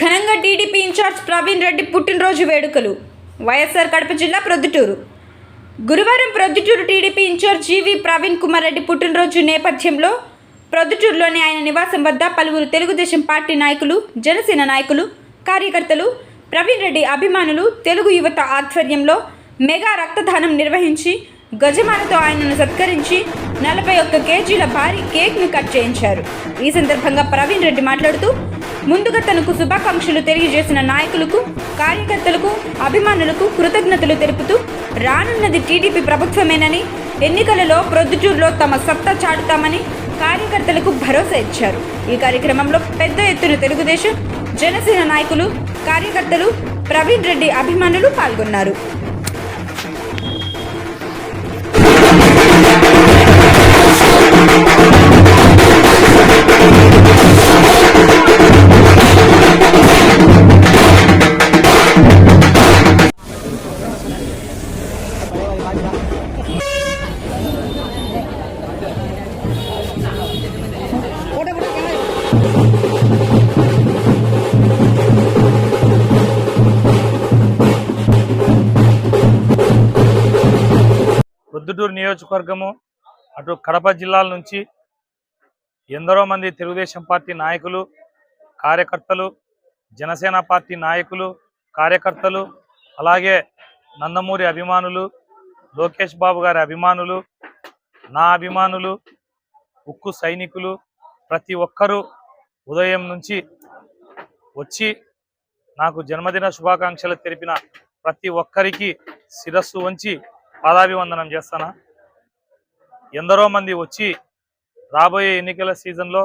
ఘనంగా TDP incharge Praveen Reddy పుట్టినరోజు వేడుకలు. వైఎస్ఆర్ కడప జిల్లా ప్రొద్దుటూరు. గురువారం Proddatur TDP incharge G V Praveen Kumar Reddy పుట్టినరోజు నేపథ్యంలో ప్రొద్దుటూరులోని ఆయన నివాసం వద్ద పలువురు తెలుగుదేశం పార్టీ నాయకులు జనసేన నాయకులు కార్యకర్తలు ప్రవీణ్ రెడ్డి అభిమానులు తెలుగు యువత ఆధ్వర్యంలో మెగా రక్తదానం నిర్వహించి గజమాలతో ఆయనను సత్కరించి నలభై ఒక్క కేజీల భారీ కేక్ను కట్ చేయించారు. ఈ సందర్భంగా ప్రవీణ్ రెడ్డి మాట్లాడుతూ ముందుగా తనకు శుభాకాంక్షలు తెలియజేసిన నాయకులకు కార్యకర్తలకు అభిమానులకు కృతజ్ఞతలు తెలుపుతూ రానున్నది టీడీపీ ప్రభుత్వమేనని ఎన్నికలలో ప్రొద్దుచూరులో తమ సత్తా చాటుతామని కార్యకర్తలకు భరోసా ఇచ్చారు. ఈ కార్యక్రమంలో పెద్ద ఎత్తున తెలుగుదేశం జనసేన నాయకులు కార్యకర్తలు ప్రవీణ్ రెడ్డి అభిమానులు పాల్గొన్నారు. గుంటూరు నియోజకవర్గము అటు కడప జిల్లాల నుంచి ఎందరో మంది తెలుగుదేశం పార్టీ నాయకులు కార్యకర్తలు జనసేన పార్టీ నాయకులు కార్యకర్తలు అలాగే నందమూరి అభిమానులు లోకేష్ బాబు గారి అభిమానులు నా అభిమానులు ఉక్కు సైనికులు ప్రతి ఒక్కరూ ఉదయం నుంచి వచ్చి నాకు జన్మదిన శుభాకాంక్షలు తెలిపిన ప్రతి ఒక్కరికి శిరస్సు వంచి పాదాభివందనం చేస్తానా? ఎందరో మంది వచ్చి రాబోయే ఎన్నికల సీజన్లో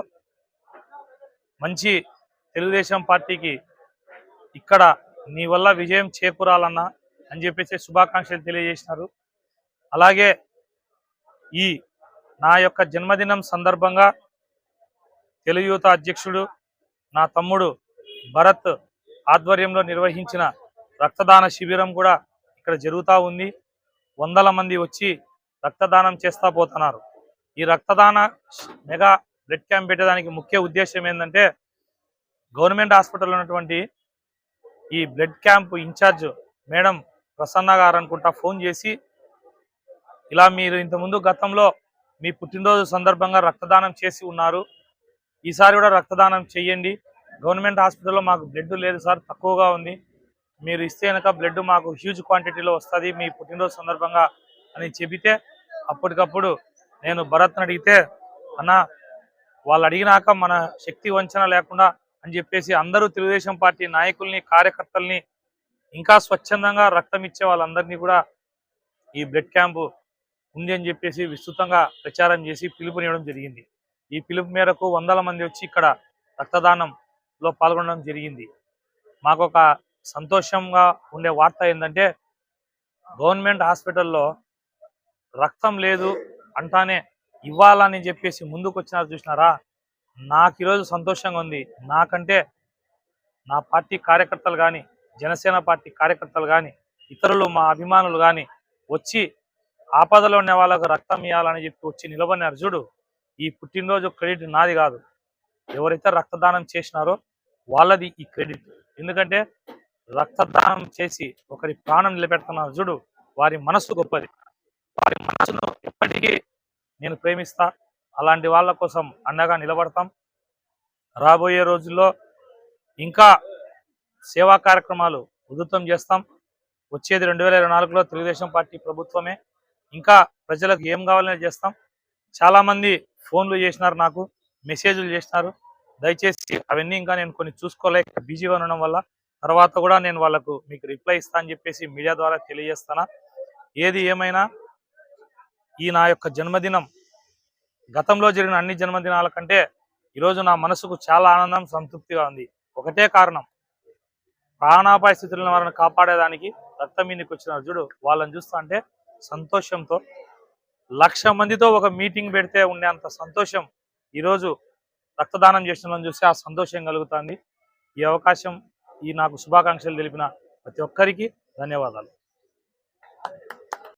మంచి తెలుగుదేశం పార్టీకి ఇక్కడ నీ వల్ల విజయం చేకూరాలన్నా అని చెప్పేసి శుభాకాంక్షలు తెలియజేసినారు. అలాగే ఈ నా యొక్క జన్మదినం సందర్భంగా తెలుగు యువత అధ్యక్షుడు నా తమ్ముడు భరత్ ఆధ్వర్యంలో నిర్వహించిన రక్తదాన శిబిరం కూడా ఇక్కడ జరుగుతూ ఉంది. వందల మంది వచ్చి రక్తదానం చేస్తా పోతున్నారు. ఈ రక్తదాన మెగా బ్లడ్ క్యాంప్ పెట్టడానికి ముఖ్య ఉద్దేశం ఏంటంటే గవర్నమెంట్ హాస్పిటల్ ఉన్నటువంటి ఈ blood camp incharge madam Prasanna garu అనుకుంటా ఫోన్ చేసి ఇలా మీరు ఇంతకుముందు గతంలో మీ పుట్టినరోజు సందర్భంగా రక్తదానం చేసి ఉన్నారు. ఈసారి కూడా రక్తదానం చేయండి. గవర్నమెంట్ హాస్పిటల్లో మాకు బ్లడ్ లేదు సార్ తక్కువగా ఉంది. మీరు ఇస్తే కనుక బ్లడ్ మాకు హ్యూజ్ క్వాంటిటీలో వస్తుంది. మీ పుట్టినరోజు సందర్భంగా అని చెబితే అప్పటికప్పుడు నేను భరత్ని అడిగితే అన్న వాళ్ళు అడిగినాక మన శక్తి వంచన లేకుండా అని చెప్పేసి అందరూ తెలుగుదేశం పార్టీ నాయకుల్ని కార్యకర్తల్ని ఇంకా స్వచ్ఛందంగా రక్తం ఇచ్చే వాళ్ళందరినీ కూడా ఈ బ్లడ్ క్యాంపు ఉంది అని చెప్పేసి విస్తృతంగా ప్రచారం చేసి పిలుపునివ్వడం జరిగింది. ఈ పిలుపు మేరకు వందల మంది వచ్చి ఇక్కడ రక్తదానంలో పాల్గొనడం జరిగింది. మాకు ఒక సంతోషంగా ఉండే వార్త ఏంటంటే గవర్నమెంట్ హాస్పిటల్లో రక్తం లేదు అంటానే ఇవ్వాలని చెప్పేసి ముందుకు వచ్చినారు చూసినారా? నాకు ఈరోజు సంతోషంగా ఉంది. నాకంటే నా పార్టీ కార్యకర్తలు కానీ జనసేన పార్టీ కార్యకర్తలు కానీ ఇతరులు మా అభిమానులు కానీ వచ్చి ఆపదలో ఉన్న వాళ్ళకు రక్తం ఇవ్వాలని చెప్పి వచ్చి నిలబడినారు చూడు. ఈ పుట్టినరోజు క్రెడిట్ నాది కాదు. ఎవరైతే రక్తదానం చేసినారో వాళ్ళది ఈ క్రెడిట్. ఎందుకంటే రక్తదానం చేసి ఒకరి ప్రాణం నిలబెడుతున్నారు. చూడు వారి మనస్సు గొప్పది. వారి మనసును ఎప్పటికీ నేను ప్రేమిస్తా. అలాంటి వాళ్ళ కోసం అండగా నిలబడతాం. రాబోయే రోజుల్లో ఇంకా సేవా కార్యక్రమాలు ఉధృతం చేస్తాం. వచ్చేది రెండు వేల ఇరవై నాలుగులో తెలుగుదేశం పార్టీ ప్రభుత్వమే. ఇంకా ప్రజలకు ఏం కావాలని చేస్తాం. చాలామంది ఫోన్లు చేసినారు నాకు మెసేజ్లు చేసినారు. దయచేసి అవన్నీ ఇంకా నేను కొన్ని చూసుకోలేక బిజీగా ఉండడం వల్ల తర్వాత కూడా నేను వాళ్ళకు మీకు రిప్లై ఇస్తా అని చెప్పేసి మీడియా ద్వారా తెలియజేస్తానా? ఏది ఏమైనా ఈ నా యొక్క జన్మదినం గతంలో జరిగిన అన్ని జన్మదినాల కంటే ఈరోజు నా మనసుకు చాలా ఆనందం సంతృప్తిగా ఉంది. ఒకటే కారణం. ప్రాణాపాయ స్థితులను వారిని కాపాడేదానికి రక్తం మీదకి వచ్చిన అర్జుడు వాళ్ళని చూస్తా అంటే సంతోషంతో లక్ష మందితో ఒక మీటింగ్ పెడితే ఉండే అంత సంతోషం ఈరోజు రక్తదానం చేసిన చూస్తే ఆ సంతోషం కలుగుతుంది. ఈ అవకాశం ఈ నాకు శుభాకాంక్షలు తెలిపిన ప్రతి ఒక్కరికి ధన్యవాదాలు.